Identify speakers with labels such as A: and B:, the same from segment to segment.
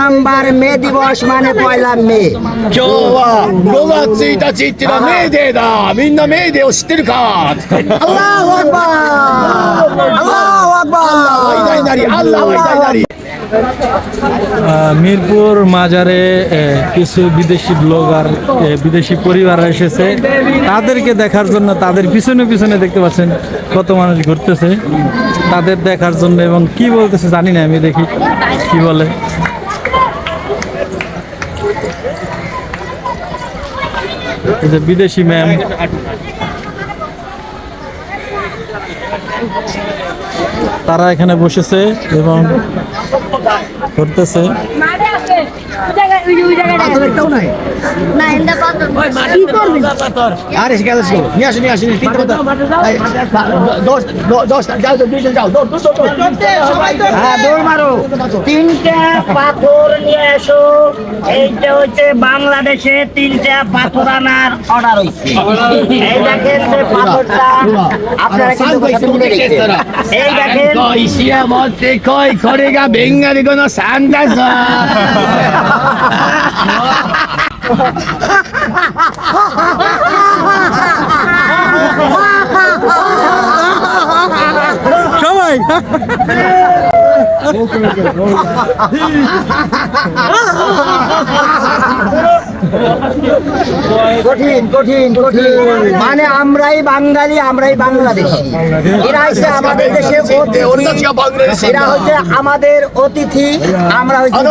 A: Number মে দিবস মানে পয়লা মে
B: 今日は5月1日っていうのはメーデーだみんなメーデーを知ってるか
A: আল্লাহু আকবার আল্লাহু আকবার
B: 偉大なりアッラーは偉大なり
C: আহ, মিরপুর মাজারে কিছু বিদেশি ব্লগার বিদেশি পরিবার এসেছে। তাদেরকে দেখার জন্য তাদের পিছনে পিছনে দেখতে পাচ্ছেন কত মানুষ ঘুরতেছে। তাদের দেখার জন্য এবং কি বলতেছে জানি না, আমি দেখি কি বলে। বিদেশি ম্যাম। তারা এখানে বসেছে এবং ঘুরতেছে
A: এইটা হচ্ছে বাংলাদেশে তিনটা পাথর আনার অর্ডার হয়েছে এই দেখেন যে পাথরটা। আপনারা কিন্তু
B: মতে কই গা কোন れが
A: কঠিন কঠিন কঠিন। মানে আমরাই বাঙালি আমরাই বাংলাদেশি। এরা হচ্ছে আমাদের দেশে এরা হচ্ছে আমাদের অতিথি। আমরা হচ্ছে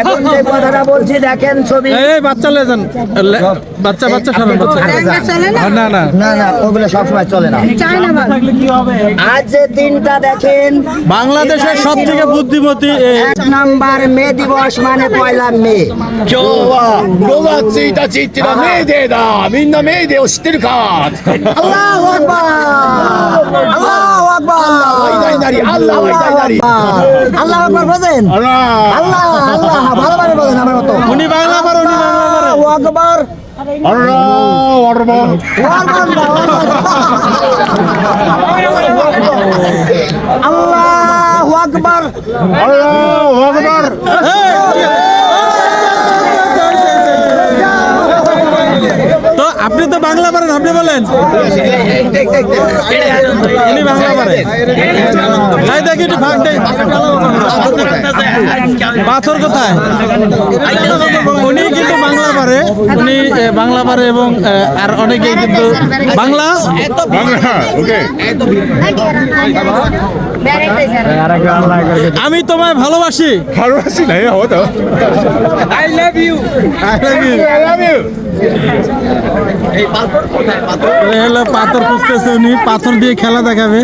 A: এখন যে কথাটা বলছি দেখেন ছবি।
C: বাচ্চা বাচ্চা বাচ্চা বাচ্চা না? না
A: না না। ওগুলো সবসময় চলে না। আজ যে দিনটা দেখেন
C: বাংলাদেশের সব থেকে বুদ্ধিমান এ,
A: এক নাম্বার মে দিবস মানে পয়লা মে
B: 今日は5月1日っていうのはメーデーだみんなメーデーを知ってるか
A: আল্লাহু আকবার আল্লাহু আকবার
B: 偉大なりアッラーは偉大なり
A: আল্লাহ আকবার বোঝেন আল্লাহ আল্লাহ ভালোভাবে বলেন আমার মতো
C: উনি বাংলা পারে উনি বাংলা পারে
A: আল্লাহু আকবার
B: আল্লাহ আকবার
A: আল্লাহু আকবার
B: আল্লাহু আকবার
C: তো আপনি তো বাংলা পারেন আপনি বলেন। উনি বাংলা পারে তাই দেখি একটু ফাঁক দেয় পাথর কোথায়? উনি কিন্তু বাংলা পারে। উনি বাংলা পারে এবং আর অনেকেই কিন্তু বাংলা। আমি তোমায় ভালোবাসি।
B: ভালোবাসি নাই হতো
C: আই লাভ ইউ হলো পাথর খুঁজতেছে উনি পাথর দিয়ে খেলা দেখাবে।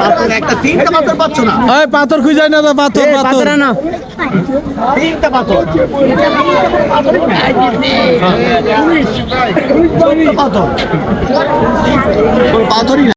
B: পাথর? একটা তিনটা পাথর পাচ্ছ না?
C: পাথর খুঁজে না তো পাথর পাথর।
B: তিনটা পাথর। পাথর পাথরই